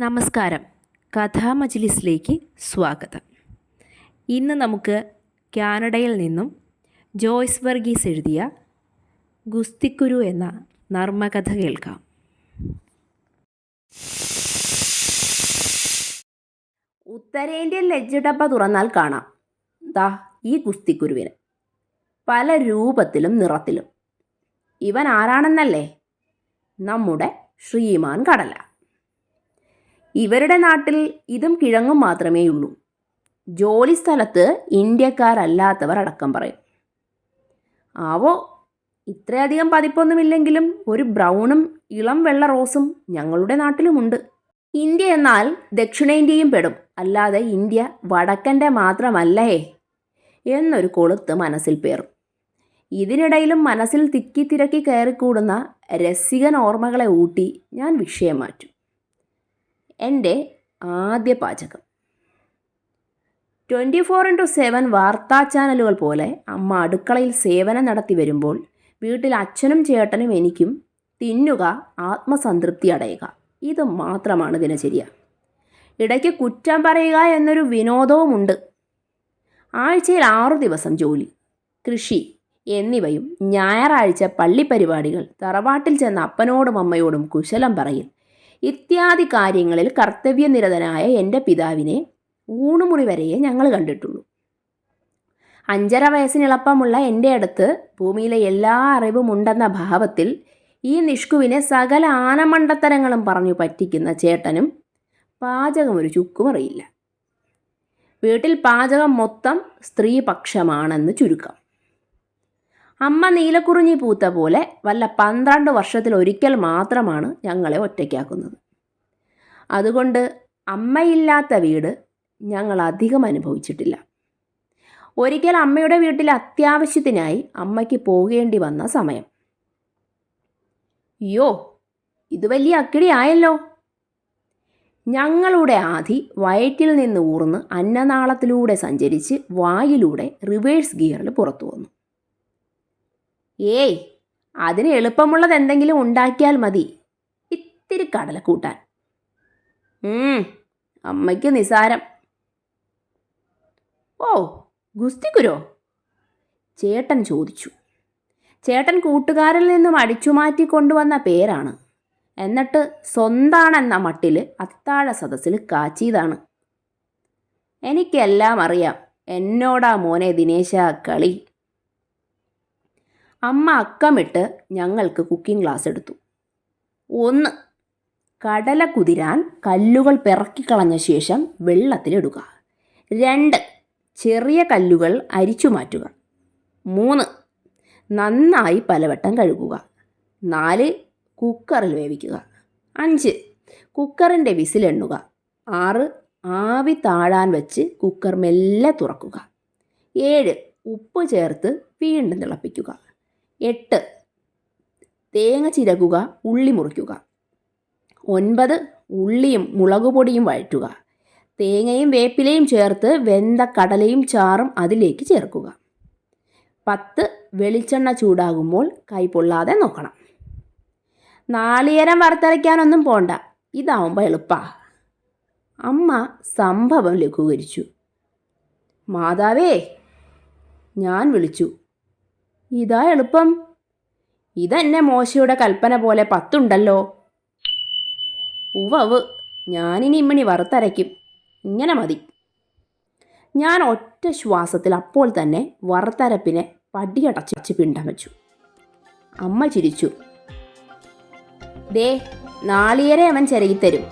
നമസ്കാരം. കഥാമജ്ലിസിലേക്ക് സ്വാഗതം. ഇന്ന് നമുക്ക് കാനഡയിൽ നിന്നും ജോയ്സ് വർഗീസ് എഴുതിയ ഗുസ്തിക്കുരു എന്ന നർമ്മകഥ കേൾക്കാം. ഉത്തരേന്ത്യൻ ലജ്ജടപ്പ തുറന്നാൽ കാണാം. ദാ ഈ ഗുസ്തിക്കുരുവിന്. പല രൂപത്തിലും നിറത്തിലും. ഇവൻ ആരാണെന്നല്ലേ? നമ്മുടെ ശ്രീമാൻ കടല. ഇവരുടെ നാട്ടിൽ ഇതും കിഴങ്ങും മാത്രമേ ഉള്ളൂ ജോലി സ്ഥലത്ത് ഇന്ത്യക്കാരല്ലാത്തവർ അടക്കം പറയും. ആവോ ഇത്രയധികം പതിപ്പൊന്നുമില്ലെങ്കിലും ഒരു ബ്രൗണും ഇളം വെള്ള റോസും ഞങ്ങളുടെ നാട്ടിലുമുണ്ട്. ഇന്ത്യ എന്നാൽ ദക്ഷിണേന്ത്യയും പെടും. അല്ലാതെ ഇന്ത്യ വടക്കന്റെ മാത്രമല്ലേ? എന്നൊരു കൊളുത്ത് മനസ്സിൽ പേറും. ഇതിനിടയിലും മനസ്സിൽ തിക്കി തിരക്കി കയറിക്കൂടുന്ന രസികൻ ഓർമ്മകളെ ഊട്ടി ഞാൻ വിഷയം മാറ്റും. എന്റെ ആദ്യ പാചകം. ട്വന്റി ഫോർ ഇന്റു സെവൻ വാർത്താ ചാനലുകൾ പോലെ അമ്മ അടുക്കളയിൽ സേവനം നടത്തി വരുമ്പോൾ വീട്ടിൽ അച്ഛനും ചേട്ടനും എനിക്കും തിന്നുക ആത്മസംതൃപ്തി അടയുക. ഇത് മാത്രമാണ് ദിനചര്യ. ഇടയ്ക്ക് കുറ്റം പറയുക എന്നൊരു വിനോദവുമുണ്ട്. ആഴ്ചയിൽ ആറു ദിവസം ജോലി. കൃഷി. എന്നിവയും ഞായറാഴ്ച പള്ളിപ്പരിപാടികൾ തറവാട്ടിൽ ചെന്ന അപ്പനോടും അമ്മയോടും കുശലം പറയും. ഇത്യാദി കാര്യങ്ങളിൽ കർത്തവ്യനിരതനായ എന്റെ പിതാവിനെ ഊണുമുറി വരെയേ ഞങ്ങൾ കണ്ടിട്ടുള്ളൂ. അഞ്ചര വയസ്സിനിളപ്പമുള്ള എന്റെ അടുത്ത് ഭൂമിയിലെ എല്ലാ അറിവും ഉണ്ടെന്ന ഭാവത്തിൽ ഈ നിഷ്കുവിനെ സകല ആനമണ്ടത്തരങ്ങളും പറഞ്ഞു പറ്റിക്കുന്ന ചേട്ടനും പാചകം ഒരു ചുക്കും അറിയില്ല. വീട്ടിൽ പാചകം മൊത്തം സ്ത്രീപക്ഷമാണെന്ന് ചുരുക്കം. അമ്മ നീലക്കുറിഞ്ഞി പൂത്ത പോലെ വല്ല പന്ത്രണ്ട് വർഷത്തിൽ ഒരിക്കൽ മാത്രമാണ് ഞങ്ങളെ ഒറ്റയ്ക്കാക്കുന്നത്. അതുകൊണ്ട് അമ്മയില്ലാത്ത വീട് ഞങ്ങൾ അധികം അനുഭവിച്ചിട്ടില്ല. ഒരിക്കൽ അമ്മയുടെ വീട്ടിൽ അത്യാവശ്യത്തിനായി അമ്മയ്ക്ക് പോകേണ്ടി വന്ന സമയം. അയ്യോ ഇത് വലിയ അക്കിടി ആയല്ലോ. ഞങ്ങളുടെ ആധി വയറ്റിൽ നിന്ന് ഊർന്ന് അന്നനാളത്തിലൂടെ സഞ്ചരിച്ച് വായിലൂടെ റിവേഴ്സ് ഗിയറിൽ പുറത്തു വന്നു. ഏയ് അതിന് എളുപ്പമുള്ളത് എന്തെങ്കിലും ഉണ്ടാക്കിയാൽ മതി. ഇത്തിരി കടല കൂട്ടാൻ. അമ്മയ്ക്ക് നിസാരം. ഓ ഗുസ്തിക്കുരോ? ചേട്ടൻ ചോദിച്ചു. ചേട്ടൻ കൂട്ടുകാരിൽ നിന്നും അടിച്ചുമാറ്റി കൊണ്ടുവന്ന പേരാണ്. എന്നിട്ട് സ്വന്താണെന്ന മട്ടിൽ അത്താഴ സദസ്സിൽ കാച്ചിയതാണ്. എനിക്കെല്ലാം അറിയാം. എന്നോടാ മോനെ ദിനേശ കളി. അമ്മ അക്കമിട്ട് ഞങ്ങൾക്ക് കുക്കിംഗ് ക്ലാസ് എടുത്തു. ഒന്ന് കടല കുതിരാൻ കല്ലുകൾ പിറക്കിക്കളഞ്ഞ ശേഷം വെള്ളത്തിലിടുക രണ്ട് ചെറിയ കല്ലുകൾ അരിച്ചു മാറ്റുക. മൂന്ന് നന്നായി പലവട്ടം കഴുകുക. നാല് കുക്കറിൽ വേവിക്കുക. അഞ്ച് കുക്കറിന്റെ വിസിലെണ്ണുക ആറ് ആവി താഴാൻ വെച്ച് കുക്കർ മെല്ലെ തുറക്കുക. ഏഴ് ഉപ്പ് ചേർത്ത് വീണ്ടും തിളപ്പിക്കുക. എട്ട്. തേങ്ങ ചിരകുക ഉള്ളി മുറിക്കുക. ഒൻപത്. ഉള്ളിയും മുളകുപൊടിയും വഴറ്റുക. തേങ്ങയും വേപ്പിലയും ചേർത്ത് വെന്ത കടലയും ചാറും അതിലേക്ക് ചേർക്കുക. പത്ത്. വെളിച്ചെണ്ണ ചൂടാകുമ്പോൾ കൈ പൊള്ളാതെ നോക്കണം. നാളികേരം വറുത്തരയ്ക്കാനൊന്നും പോണ്ട. ഇതാവുമ്പോൾ എളുപ്പാ. അമ്മ സംഭവം ലഘൂകരിച്ചു. മാതാവേ ഞാൻ വിളിച്ചു. ഇതാ എളുപ്പം. ഇതെന്നെ മോശയുടെ കൽപ്പന പോലെ പത്തുണ്ടല്ലോ. ഉവവ് ഞാനിനി ഇമ്മണി വറുത്തരയ്ക്കും. ഇങ്ങനെ മതി. ഞാൻ ഒറ്റ ശ്വാസത്തിൽ അപ്പോൾ തന്നെ വറുത്തരപ്പിനെ പടിയടച്ചടച്ച് പിണ്ടം വെച്ചു. അമ്മ ചിരിച്ചു. ദേ നാളികേരെ അവൻ ചിരകിത്തരും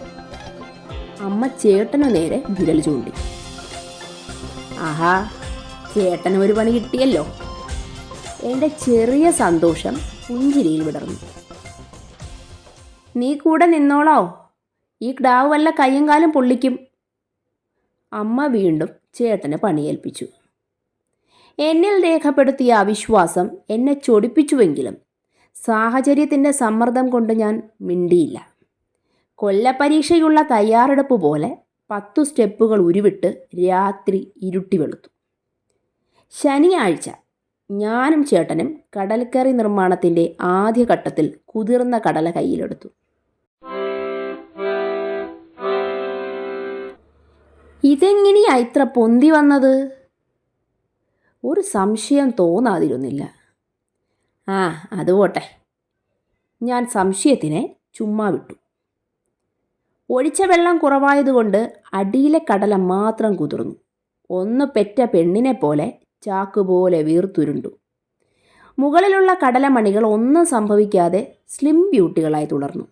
അമ്മ ചേട്ടനു നേരെ വിരൽ ചൂണ്ടി. ആഹാ ചേട്ടന് ഒരു പണി കിട്ടിയല്ലോ. എന്റെ ചെറിയ സന്തോഷം പുഞ്ചിരിയിൽ വിടർന്നു. നീ കൂടെ നിന്നോളോ? ഈ ക്ടാവ് വല്ല കയ്യും കാലും പൊള്ളിക്കും. അമ്മ വീണ്ടും ചേട്ടന് പണിയേൽപ്പിച്ചു. എന്നിൽ രേഖപ്പെടുത്തിയ അവിശ്വാസം എന്നെ ചൊടിപ്പിച്ചുവെങ്കിലും സാഹചര്യത്തിന്റെ സമ്മർദ്ദം കൊണ്ട് ഞാൻ മിണ്ടിയില്ല. കൊല്ലപ്പരീക്ഷയുള്ള തയ്യാറെടുപ്പ് പോലെ പത്തു സ്റ്റെപ്പുകൾ ഉരുവിട്ട് രാത്രി ഇരുട്ടി വെളുത്തു. ശനിയാഴ്ച ഞാനും ചേട്ടനും കടൽക്കറി നിർമ്മാണത്തിന്റെ ആദ്യഘട്ടത്തിൽ കുതിർന്ന കടല കയ്യിലെടുത്തു. ഇതെങ്ങനെയാ ഇത്ര പൊന്തി വന്നത്? ഒരു സംശയം തോന്നാതിരുന്നില്ല. ആ അത് പോട്ടെ. ഞാൻ സംശയത്തിനെ ചുമ്മാ വിട്ടു. ഒഴിച്ച വെള്ളം കുറവായതുകൊണ്ട് അടിയിലെ കടല മാത്രം കുതിർന്നു. ഒന്ന് പെറ്റ പെണ്ണിനെ പോലെ ചാക്കുപോലെ വീർത്തുരുണ്ടു. മുകളിലുള്ള കടലമണികൾ ഒന്നും സംഭവിക്കാതെ സ്ലിം ബ്യൂട്ടികളായി തുടർന്നു.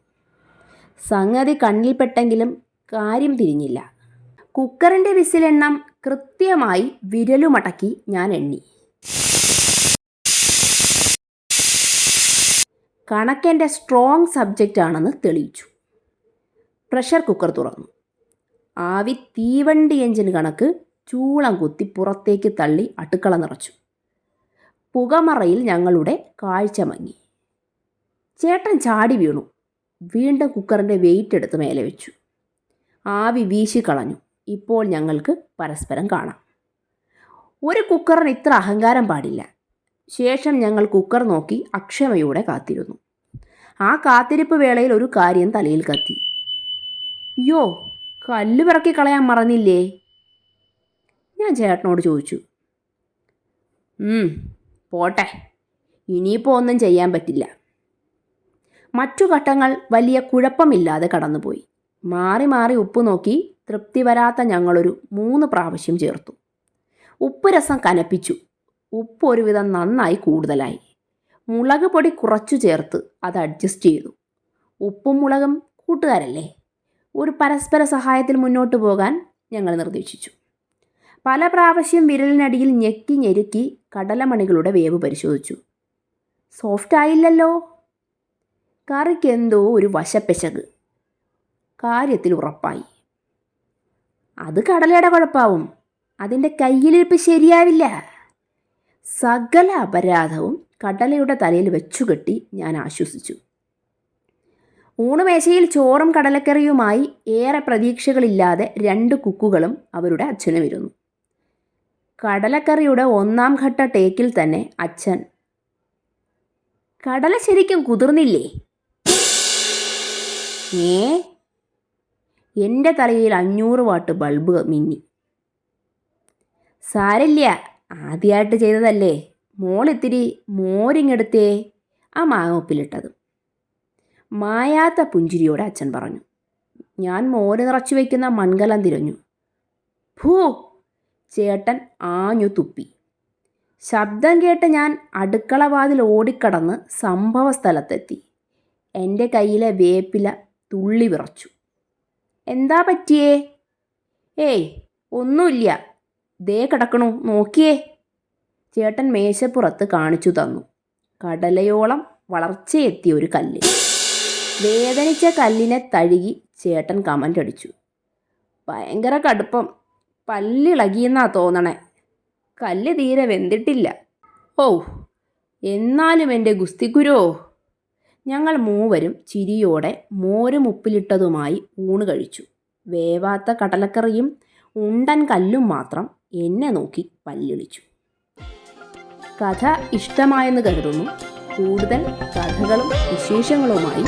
സംഗതി കണ്ണിൽപ്പെട്ടെങ്കിലും കാര്യം തിരിഞ്ഞില്ല. കുക്കറിന്റെ വിസിലെണ്ണം കൃത്യമായി വിരലുമടക്കി ഞാൻ എണ്ണി. കണക്കെന്റെ സ്ട്രോങ് സബ്ജക്റ്റ് ആണെന്ന് തെളിയിച്ചു. പ്രഷർ കുക്കർ തുറന്നു. ആവി തീവണ്ടി എഞ്ചിൻ കണക്ക് ചൂളം കുത്തി പുറത്തേക്ക് തള്ളി അടുക്കള നിറച്ചു. പുകമറയിൽ ഞങ്ങളുടെ കാഴ്ച മങ്ങി. ചേട്ടൻ ചാടി വീണു. വീണ്ടും കുക്കറിന്റെ വെയിറ്റ് എടുത്ത് മേലെ വെച്ചു. ആവി വീശി കളഞ്ഞു. ഇപ്പോൾ ഞങ്ങൾക്ക് പരസ്പരം കാണാം. ഒരു കുക്കറിന് ഇത്ര അഹങ്കാരം പാടില്ല. ശേഷം ഞങ്ങൾ കുക്കർ നോക്കി അക്ഷമയോടെ കാത്തിരുന്നു. ആ കാത്തിരിപ്പ് വേളയിൽ ഒരു കാര്യം തലയിൽ കത്തി. യോ കല്ല് പിറക്കി കളയാൻ മറന്നില്ലേ? ഞാൻ ചേട്ടനോട് ചോദിച്ചു. "ഉം, പോട്ടെ. ഇനിയിപ്പോൾ ഒന്നും ചെയ്യാൻ പറ്റില്ല. മറ്റു ഘട്ടങ്ങൾ വലിയ കുഴപ്പമില്ലാതെ കടന്നുപോയി. മാറി മാറി ഉപ്പ് നോക്കി തൃപ്തി വരാത്ത ഞങ്ങളൊരു മൂന്ന് പ്രാവശ്യം ചേർത്തു. ഉപ്പ് രസം കനപ്പിച്ചു. ഉപ്പ് ഒരുവിധം നന്നായി കൂടുതലായി. മുളക് പൊടി കുറച്ചു ചേർത്ത് അത് അഡ്ജസ്റ്റ് ചെയ്തു. ഉപ്പും മുളകും കൂട്ടുകാരല്ലേ? ഒരു പരസ്പര സഹായത്തിൽ മുന്നോട്ട് പോകാൻ ഞങ്ങൾ നിർദ്ദേശിച്ചു. പല പ്രാവശ്യം വിരലിനടിയിൽ ഞെക്കി ഞെരുക്കി കടലമണികളുടെ വേവ് പരിശോധിച്ചു. സോഫ്റ്റ് ആയില്ലല്ലോ. കറിക്ക് എന്തോ ഒരു വശപ്പെശക്. കാര്യത്തിൽ ഉറപ്പായി. അത് കടലയുടെ കുഴപ്പാവും. അതിന്റെ കയ്യിലിരിപ്പ് ശരിയാവില്ല. സകല അപരാധവും കടലയുടെ തലയിൽ വെച്ചുകെട്ടി ഞാൻ ആശ്വസിച്ചു. ഊണുമേശയിൽ ചോറും കടലക്കറിയുമായി ഏറെ പ്രതീക്ഷകളില്ലാതെ രണ്ട് കുക്കുകളും അവരുടെ അച്ഛനും ഇരുന്നു കടലക്കറിയുടെ ഒന്നാം ഘട്ട ടേക്കിൽ തന്നെ അച്ഛൻ. കടല ശരിക്കും കുതിർന്നില്ലേ? ഏ? എന്റെ തലയിൽ അഞ്ഞൂറ് വാട്ട് ബൾബ് മിന്നി. സാരില്ല ആദ്യമായിട്ട് ചെയ്തതല്ലേ? മോളിത്തിരി മോരിങ്ങെടുത്തേ. ആ മാങ്ങൊപ്പിലിട്ടത്. മായാത്ത പുഞ്ചിരിയോടെ അച്ഛൻ പറഞ്ഞു. ഞാൻ മോര് നിറച്ചു വയ്ക്കുന്ന മൺകലം തിരഞ്ഞു. ഭൂ ചേട്ടൻ ആഞ്ഞു തുപ്പി. ശബ്ദം കേട്ട് ഞാൻ അടുക്കള വാതിൽ ഓടിക്കടന്ന് സംഭവ സ്ഥലത്തെത്തി എന്റെ കയ്യിലെ വേപ്പില തുള്ളി വിറച്ചു. എന്താ പറ്റിയേ? ഏയ് ഒന്നുമില്ല. ദേ കിടക്കണു നോക്കിയേ. ചേട്ടൻ മേശപ്പുറത്ത് കാണിച്ചു തന്നു. കടലയോളം വളർച്ചയെത്തിയ ഒരു കല്ല്. വേദനിച്ച കല്ലിനെ തഴുകി ചേട്ടൻ കമന്റ് അടിച്ചു ഭയങ്കര കടുപ്പം. പല്ലിളകിയെന്നാ തോന്നണേ. കല്ല് തീരെ വെന്തിട്ടില്ല. ഓ എന്നാലും എന്റെ ഗുസ്തിക്കുരോ? ഞങ്ങൾ മൂവരും ചിരിയോടെ മോരും ഉപ്പിലിട്ടതുമായി ഊണ് കഴിച്ചു. വേവാത്ത കടലക്കറിയും ഉണ്ടൻ കല്ലും മാത്രം എന്നെ നോക്കി പല്ലിളിച്ചു. കഥ ഇഷ്ടമായെന്ന് കരുതുന്നു. കൂടുതൽ കഥകളും വിശേഷങ്ങളുമായി